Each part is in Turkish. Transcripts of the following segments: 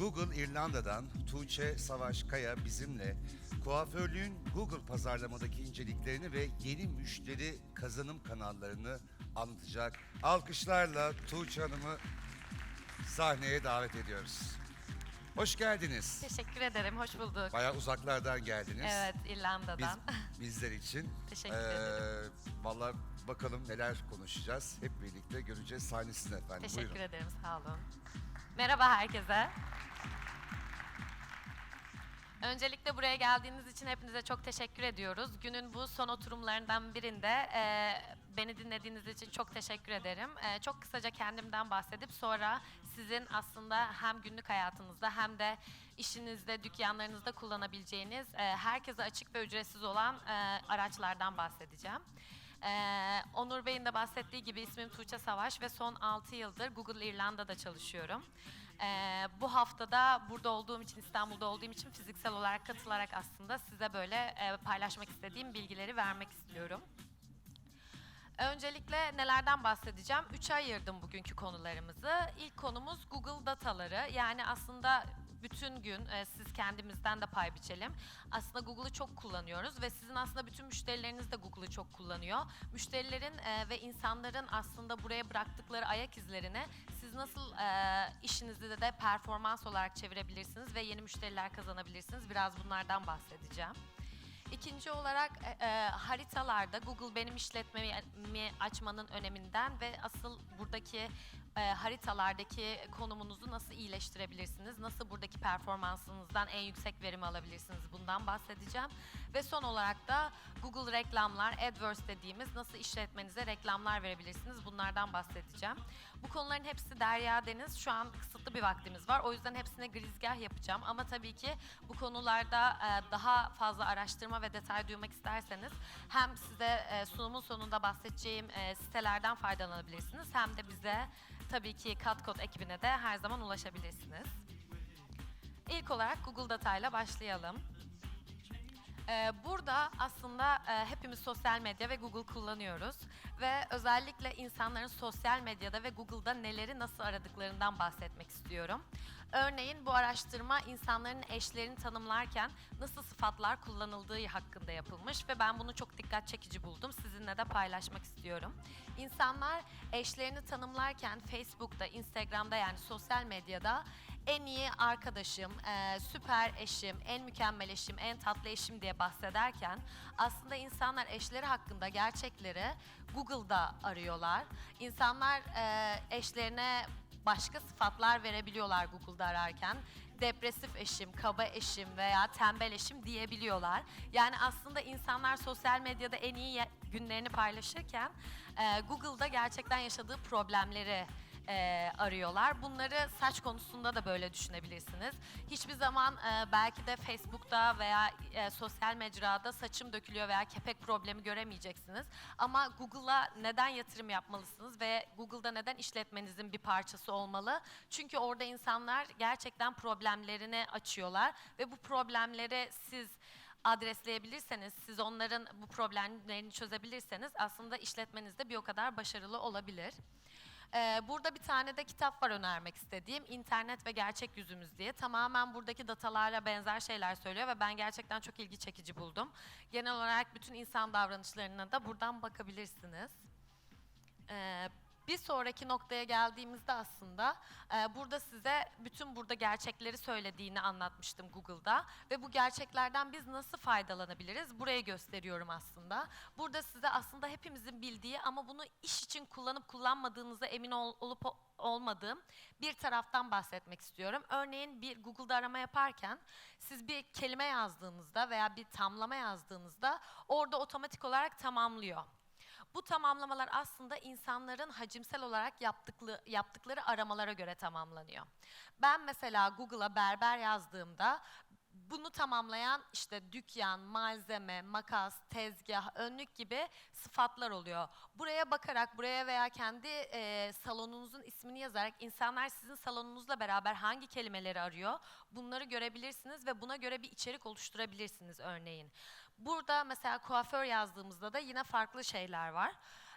Google İrlanda'dan Tuğçe Savaş Kaya bizimle kuaförlüğün Google pazarlamadaki inceliklerini ve yeni müşteri kazanım kanallarını anlatacak. Alkışlarla Tuğçe Hanım'ı sahneye davet ediyoruz. Hoş geldiniz. Teşekkür ederim, hoş bulduk. Bayağı uzaklardan geldiniz. Evet, Biz, İrlanda'dan. bizler için. Teşekkür ederim. Valla bakalım neler konuşacağız. Hep birlikte göreceğiz. Sahne sizin efendim. Teşekkür Buyurun. ederim, sağ olun. Merhaba herkese. Öncelikle buraya geldiğiniz için hepinize çok teşekkür ediyoruz. Günün bu son oturumlarından birinde e, beni dinlediğiniz için çok teşekkür ederim. E, çok kısaca kendimden bahsedip sonra sizin aslında hem günlük hayatınızda hem de işinizde, dükkanlarınızda kullanabileceğiniz e, herkese açık ve ücretsiz olan e, araçlardan bahsedeceğim. Ee, Onur Bey'in de bahsettiği gibi ismim Tuğçe Savaş ve son 6 yıldır Google İrlanda'da çalışıyorum. Ee, bu haftada burada olduğum için, İstanbul'da olduğum için fiziksel olarak katılarak aslında size böyle e, paylaşmak istediğim bilgileri vermek istiyorum. Öncelikle nelerden bahsedeceğim? Üçe ayırdım bugünkü konularımızı. İlk konumuz Google dataları. Yani aslında bütün gün e, siz kendimizden de pay biçelim. Aslında Google'ı çok kullanıyoruz ve sizin aslında bütün müşterileriniz de Google'ı çok kullanıyor. Müşterilerin e, ve insanların aslında buraya bıraktıkları ayak izlerini siz nasıl e, işinizi de, de performans olarak çevirebilirsiniz ve yeni müşteriler kazanabilirsiniz. Biraz bunlardan bahsedeceğim. İkinci olarak e, e, haritalarda Google benim işletmemi açmanın öneminden ve asıl buradaki e, haritalardaki konumunuzu nasıl iyileştirebilirsiniz, nasıl buradaki performansınızdan en yüksek verimi alabilirsiniz bundan bahsedeceğim. Ve son olarak da Google reklamlar, AdWords dediğimiz nasıl işletmenize reklamlar verebilirsiniz bunlardan bahsedeceğim. Bu konuların hepsi derya deniz. Şu an kısıtlı bir vaktimiz var. O yüzden hepsine girizgah yapacağım. Ama tabii ki bu konularda e, daha fazla araştırma ve detay duymak isterseniz hem size e, sunumun sonunda bahsedeceğim e, sitelerden faydalanabilirsiniz hem de bize tabii ki Katkod ekibine de her zaman ulaşabilirsiniz. İlk olarak Google Data ile başlayalım. Ee, burada aslında e, hepimiz sosyal medya ve Google kullanıyoruz ve özellikle insanların sosyal medyada ve Google'da neleri nasıl aradıklarından bahsetmek istiyorum. Örneğin bu araştırma insanların eşlerini tanımlarken nasıl sıfatlar kullanıldığı hakkında yapılmış ve ben bunu çok dikkat çekici buldum. Sizinle de paylaşmak istiyorum. İnsanlar eşlerini tanımlarken Facebook'ta, Instagram'da yani sosyal medyada en iyi arkadaşım, e, süper eşim, en mükemmel eşim, en tatlı eşim diye bahsederken aslında insanlar eşleri hakkında gerçekleri Google'da arıyorlar. İnsanlar e, eşlerine başka sıfatlar verebiliyorlar Google'da ararken. Depresif eşim, kaba eşim veya tembel eşim diyebiliyorlar. Yani aslında insanlar sosyal medyada en iyi günlerini paylaşırken e, Google'da gerçekten yaşadığı problemleri e, arıyorlar. Bunları saç konusunda da böyle düşünebilirsiniz. Hiçbir zaman e, belki de Facebook'ta veya e, sosyal mecrada saçım dökülüyor veya kepek problemi göremeyeceksiniz. Ama Google'a neden yatırım yapmalısınız ve Google'da neden işletmenizin bir parçası olmalı? Çünkü orada insanlar gerçekten problemlerini açıyorlar ve bu problemleri siz adresleyebilirseniz, siz onların bu problemlerini çözebilirseniz aslında işletmenizde bir o kadar başarılı olabilir. Ee, burada bir tane de kitap var önermek istediğim. İnternet ve Gerçek Yüzümüz diye. Tamamen buradaki datalarla benzer şeyler söylüyor ve ben gerçekten çok ilgi çekici buldum. Genel olarak bütün insan davranışlarına da buradan bakabilirsiniz. Ee, bir sonraki noktaya geldiğimizde aslında e, burada size bütün burada gerçekleri söylediğini anlatmıştım Google'da ve bu gerçeklerden biz nasıl faydalanabiliriz burayı gösteriyorum aslında. Burada size aslında hepimizin bildiği ama bunu iş için kullanıp kullanmadığınıza emin ol- olup olmadığım bir taraftan bahsetmek istiyorum. Örneğin bir Google'da arama yaparken siz bir kelime yazdığınızda veya bir tamlama yazdığınızda orada otomatik olarak tamamlıyor. Bu tamamlamalar aslında insanların hacimsel olarak yaptıklı, yaptıkları aramalara göre tamamlanıyor. Ben mesela Google'a berber yazdığımda bunu tamamlayan işte dükkan, malzeme, makas, tezgah, önlük gibi sıfatlar oluyor. Buraya bakarak, buraya veya kendi e, salonunuzun ismini yazarak insanlar sizin salonunuzla beraber hangi kelimeleri arıyor bunları görebilirsiniz ve buna göre bir içerik oluşturabilirsiniz örneğin. Burada mesela kuaför yazdığımızda da yine farklı şeyler var.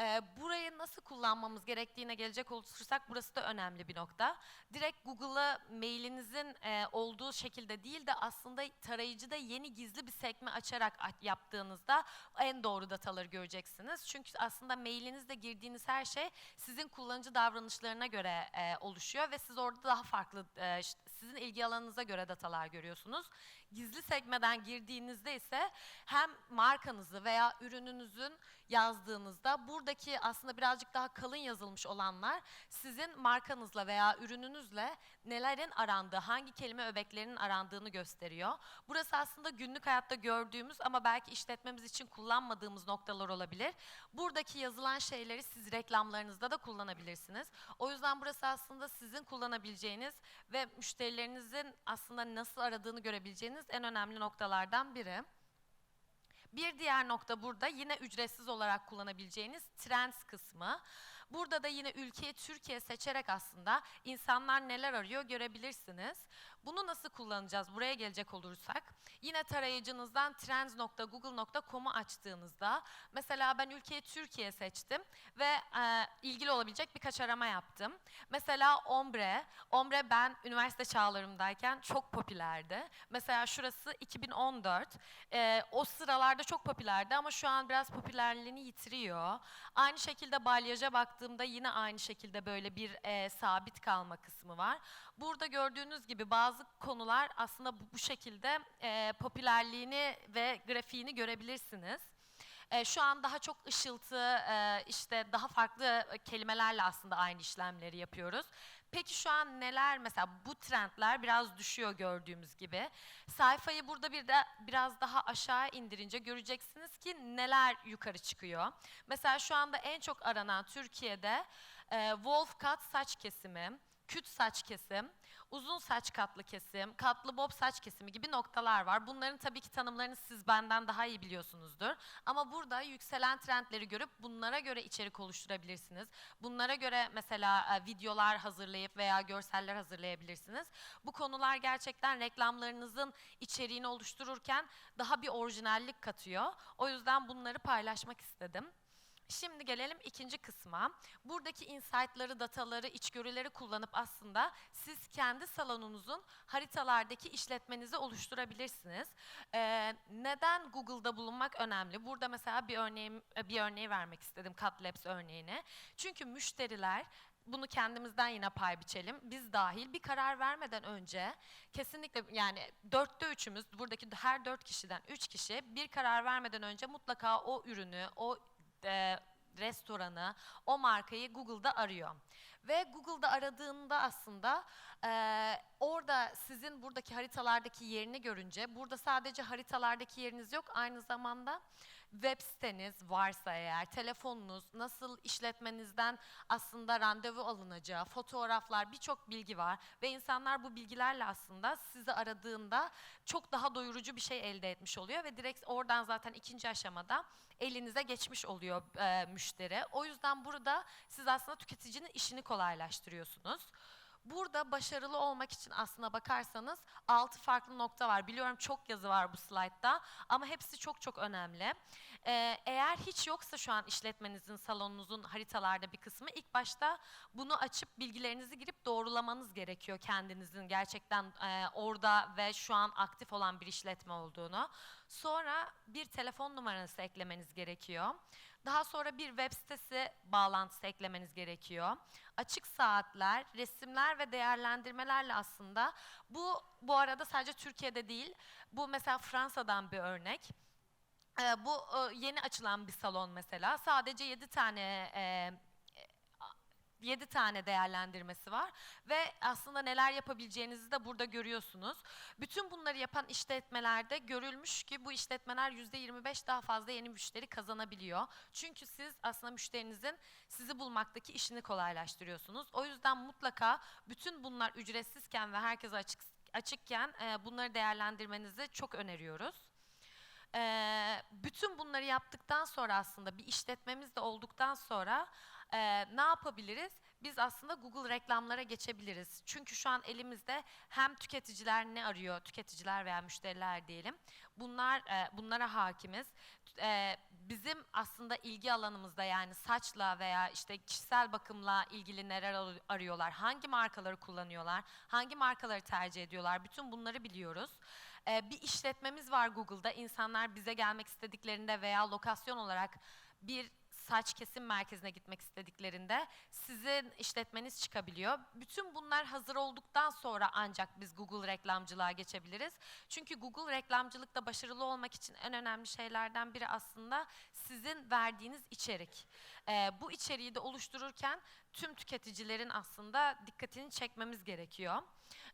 Ee, burayı nasıl kullanmamız gerektiğine gelecek olursak burası da önemli bir nokta. Direkt Google'a mailinizin e, olduğu şekilde değil de aslında tarayıcıda yeni gizli bir sekme açarak yaptığınızda en doğru dataları göreceksiniz. Çünkü aslında mailinizde girdiğiniz her şey sizin kullanıcı davranışlarına göre e, oluşuyor ve siz orada daha farklı e, sizin ilgi alanınıza göre datalar görüyorsunuz. Gizli sekmeden girdiğinizde ise hem markanızı veya ürününüzün yazdığınızda buradaki aslında birazcık daha kalın yazılmış olanlar sizin markanızla veya ürününüzle nelerin arandığı, hangi kelime öbeklerinin arandığını gösteriyor. Burası aslında günlük hayatta gördüğümüz ama belki işletmemiz için kullanmadığımız noktalar olabilir. Buradaki yazılan şeyleri siz reklamlarınızda da kullanabilirsiniz. O yüzden burası aslında sizin kullanabileceğiniz ve müşterilerinizin aslında nasıl aradığını görebileceğiniz en önemli noktalardan biri. Bir diğer nokta burada yine ücretsiz olarak kullanabileceğiniz Trends kısmı. Burada da yine ülkeyi Türkiye seçerek aslında insanlar neler arıyor görebilirsiniz. Bunu nasıl kullanacağız? Buraya gelecek olursak yine tarayıcınızdan trends.google.com'u açtığınızda mesela ben ülkeyi Türkiye seçtim ve e, ilgili olabilecek birkaç arama yaptım. Mesela ombre. Ombre ben üniversite çağlarımdayken çok popülerdi. Mesela şurası 2014. E, o sıralarda çok popülerdi ama şu an biraz popülerliğini yitiriyor. Aynı şekilde balyaja baktığımda yine aynı şekilde böyle bir e, sabit kalma kısmı var. Burada gördüğünüz gibi bazı konular aslında bu, bu şekilde e, popülerliğini ve grafiğini görebilirsiniz. E, şu an daha çok ışıltı, e, işte daha farklı kelimelerle aslında aynı işlemleri yapıyoruz. Peki şu an neler mesela bu trendler biraz düşüyor gördüğümüz gibi. Sayfayı burada bir de biraz daha aşağı indirince göreceksiniz ki neler yukarı çıkıyor. Mesela şu anda en çok aranan Türkiye'de e, wolf cut saç kesimi, küt saç kesim, uzun saç katlı kesim, katlı bob saç kesimi gibi noktalar var. Bunların tabii ki tanımlarını siz benden daha iyi biliyorsunuzdur. Ama burada yükselen trendleri görüp bunlara göre içerik oluşturabilirsiniz. Bunlara göre mesela e, videolar hazırlayıp veya görseller hazırlayabilirsiniz. Bu konular gerçekten reklamlarınızın içeriğini oluştururken daha bir orijinallik katıyor. O yüzden bunları paylaşmak istedim. Şimdi gelelim ikinci kısma. Buradaki insight'ları, dataları, içgörüleri kullanıp aslında siz kendi salonunuzun haritalardaki işletmenizi oluşturabilirsiniz. Ee, neden Google'da bulunmak önemli? Burada mesela bir örneğim, bir örneği vermek istedim, Catlabs örneğini. Çünkü müşteriler bunu kendimizden yine pay biçelim. Biz dahil bir karar vermeden önce kesinlikle yani dörtte üçümüz buradaki her dört kişiden üç kişi bir karar vermeden önce mutlaka o ürünü, o e, restoranı, o markayı Google'da arıyor. Ve Google'da aradığında aslında e, orada sizin buradaki haritalardaki yerini görünce, burada sadece haritalardaki yeriniz yok, aynı zamanda web siteniz varsa eğer, telefonunuz, nasıl işletmenizden aslında randevu alınacağı, fotoğraflar, birçok bilgi var. Ve insanlar bu bilgilerle aslında sizi aradığında çok daha doyurucu bir şey elde etmiş oluyor ve direkt oradan zaten ikinci aşamada elinize geçmiş oluyor e, müşteri. O yüzden burada siz aslında tüketicinin işini kolaylaştırıyorsunuz. Burada başarılı olmak için aslına bakarsanız altı farklı nokta var. Biliyorum çok yazı var bu slaytta ama hepsi çok çok önemli. Ee, eğer hiç yoksa şu an işletmenizin, salonunuzun haritalarda bir kısmı ilk başta bunu açıp bilgilerinizi girip doğrulamanız gerekiyor kendinizin gerçekten e, orada ve şu an aktif olan bir işletme olduğunu. Sonra bir telefon numarası eklemeniz gerekiyor. Daha sonra bir web sitesi bağlantısı eklemeniz gerekiyor. Açık saatler, resimler ve değerlendirmelerle aslında bu bu arada sadece Türkiye'de değil. Bu mesela Fransa'dan bir örnek. Ee, bu e, yeni açılan bir salon mesela. Sadece 7 tane e, 7 tane değerlendirmesi var ve aslında neler yapabileceğinizi de burada görüyorsunuz. Bütün bunları yapan işletmelerde görülmüş ki bu işletmeler %25 daha fazla yeni müşteri kazanabiliyor. Çünkü siz aslında müşterinizin sizi bulmaktaki işini kolaylaştırıyorsunuz. O yüzden mutlaka bütün bunlar ücretsizken ve herkese açık açıkken e, bunları değerlendirmenizi çok öneriyoruz. Ee, bütün bunları yaptıktan sonra aslında bir işletmemiz de olduktan sonra e, ne yapabiliriz? Biz aslında Google reklamlara geçebiliriz. Çünkü şu an elimizde hem tüketiciler ne arıyor, tüketiciler veya müşteriler diyelim. Bunlar e, bunlara hakimiz. E, bizim aslında ilgi alanımızda yani saçla veya işte kişisel bakımla ilgili neler ar- arıyorlar, hangi markaları kullanıyorlar, hangi markaları tercih ediyorlar, bütün bunları biliyoruz. Ee, bir işletmemiz var Google'da. İnsanlar bize gelmek istediklerinde veya lokasyon olarak bir saç kesim merkezine gitmek istediklerinde sizin işletmeniz çıkabiliyor. Bütün bunlar hazır olduktan sonra ancak biz Google reklamcılığa geçebiliriz. Çünkü Google reklamcılıkta başarılı olmak için en önemli şeylerden biri aslında sizin verdiğiniz içerik. Ee, bu içeriği de oluştururken tüm tüketicilerin aslında dikkatini çekmemiz gerekiyor.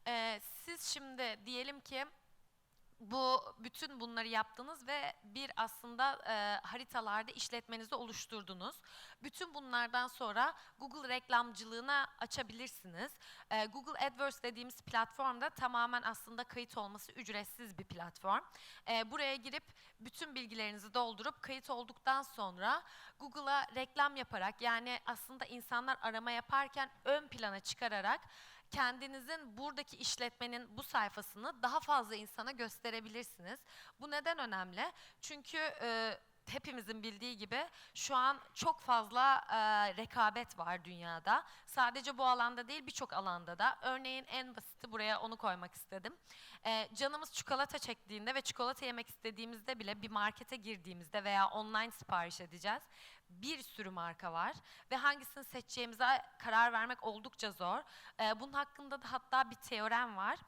Ee, siz şimdi diyelim ki bu bütün bunları yaptınız ve bir aslında e, haritalarda işletmenizi oluşturdunuz. Bütün bunlardan sonra Google reklamcılığına açabilirsiniz. E, Google AdWords dediğimiz platformda tamamen aslında kayıt olması ücretsiz bir platform. E, buraya girip bütün bilgilerinizi doldurup kayıt olduktan sonra Google'a reklam yaparak yani aslında insanlar arama yaparken ön plana çıkararak kendinizin buradaki işletmenin bu sayfasını daha fazla insana gösterebilirsiniz. Bu neden önemli? Çünkü e, hepimizin bildiği gibi şu an çok fazla e, rekabet var dünyada. Sadece bu alanda değil birçok alanda da. Örneğin en basiti buraya onu koymak istedim. E, canımız çikolata çektiğinde ve çikolata yemek istediğimizde bile bir markete girdiğimizde veya online sipariş edeceğiz. Bir sürü marka var ve hangisini seçeceğimize karar vermek oldukça zor. Ee, bunun hakkında da hatta bir teorem var.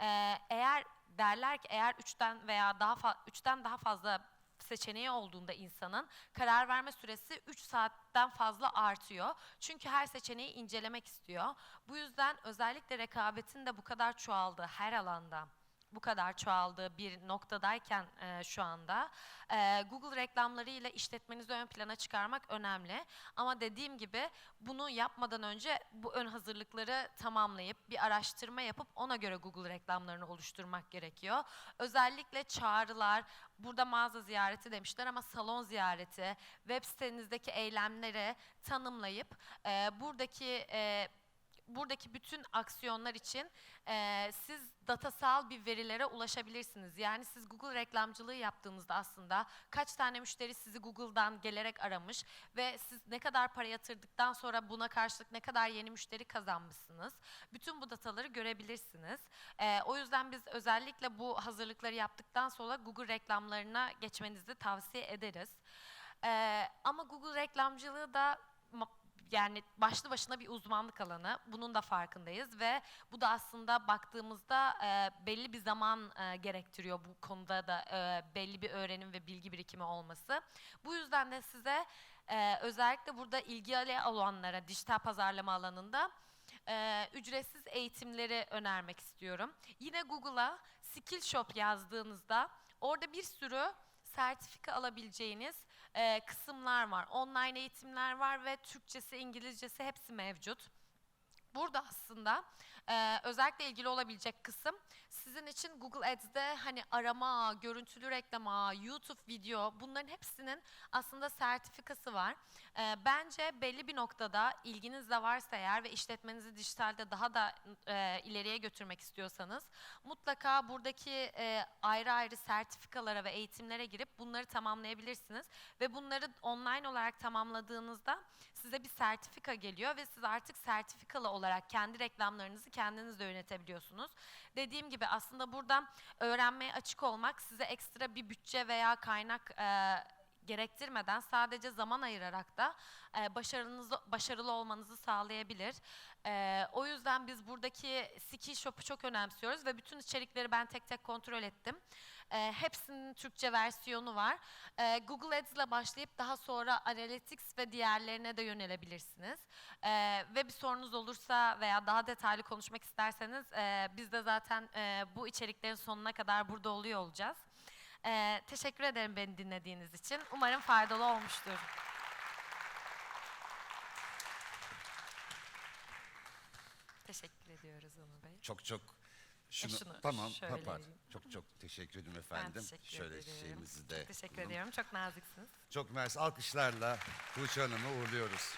Ee, eğer derler ki eğer üçten veya daha üçten daha fazla seçeneği olduğunda insanın karar verme süresi 3 saatten fazla artıyor. Çünkü her seçeneği incelemek istiyor. Bu yüzden özellikle rekabetin de bu kadar çoğaldığı her alanda bu kadar çoğaldığı bir noktadayken e, şu anda e, Google reklamlarıyla işletmenizi ön plana çıkarmak önemli. Ama dediğim gibi bunu yapmadan önce bu ön hazırlıkları tamamlayıp bir araştırma yapıp ona göre Google reklamlarını oluşturmak gerekiyor. Özellikle çağrılar, burada mağaza ziyareti demişler ama salon ziyareti, web sitenizdeki eylemleri tanımlayıp e, buradaki e, buradaki bütün aksiyonlar için e, siz datasal bir verilere ulaşabilirsiniz. Yani siz Google reklamcılığı yaptığınızda aslında kaç tane müşteri sizi Google'dan gelerek aramış ve siz ne kadar para yatırdıktan sonra buna karşılık ne kadar yeni müşteri kazanmışsınız. Bütün bu dataları görebilirsiniz. E, o yüzden biz özellikle bu hazırlıkları yaptıktan sonra Google reklamlarına geçmenizi tavsiye ederiz. E, ama Google reklamcılığı da yani başlı başına bir uzmanlık alanı. Bunun da farkındayız ve bu da aslında baktığımızda e, belli bir zaman e, gerektiriyor bu konuda da e, belli bir öğrenim ve bilgi birikimi olması. Bu yüzden de size e, özellikle burada ilgili olanlara dijital pazarlama alanında e, ücretsiz eğitimleri önermek istiyorum. Yine Google'a Skillshop yazdığınızda orada bir sürü sertifika alabileceğiniz e, kısımlar var. Online eğitimler var ve Türkçesi, İngilizcesi hepsi mevcut. Burada aslında e, özellikle ilgili olabilecek kısım sizin için Google Ads'de hani arama, görüntülü reklama, YouTube video bunların hepsinin aslında sertifikası var. E, bence belli bir noktada ilginiz de varsa eğer ve işletmenizi dijitalde daha da e, ileriye götürmek istiyorsanız mutlaka buradaki e, ayrı ayrı sertifikalara ve eğitimlere girip bunları tamamlayabilirsiniz. Ve bunları online olarak tamamladığınızda size bir sertifika geliyor ve siz artık sertifikalı olarak kendi reklamlarınızı kendiniz de yönetebiliyorsunuz. Dediğim gibi aslında buradan öğrenmeye açık olmak size ekstra bir bütçe veya kaynak e, gerektirmeden sadece zaman ayırarak da e, başarınızı, başarılı olmanızı sağlayabilir. E, o yüzden biz buradaki skill shop'u çok önemsiyoruz ve bütün içerikleri ben tek tek kontrol ettim. E, hepsinin Türkçe versiyonu var. E, Google Ads ile başlayıp daha sonra Analytics ve diğerlerine de yönelebilirsiniz. E, ve bir sorunuz olursa veya daha detaylı konuşmak isterseniz e, biz de zaten e, bu içeriklerin sonuna kadar burada oluyor olacağız. E, teşekkür ederim beni dinlediğiniz için. Umarım faydalı olmuştur. Teşekkür ediyoruz Onur Bey. Çok çok şunu, şunu tamam şöyle papar. Çok çok teşekkür ederim Ben efendim. teşekkür Şöyle ederim. şeyimizi de Çok teşekkür ediyorum. Çok naziksiniz. Çok mersi alkışlarla Tuğçe Hanım'ı uğurluyoruz.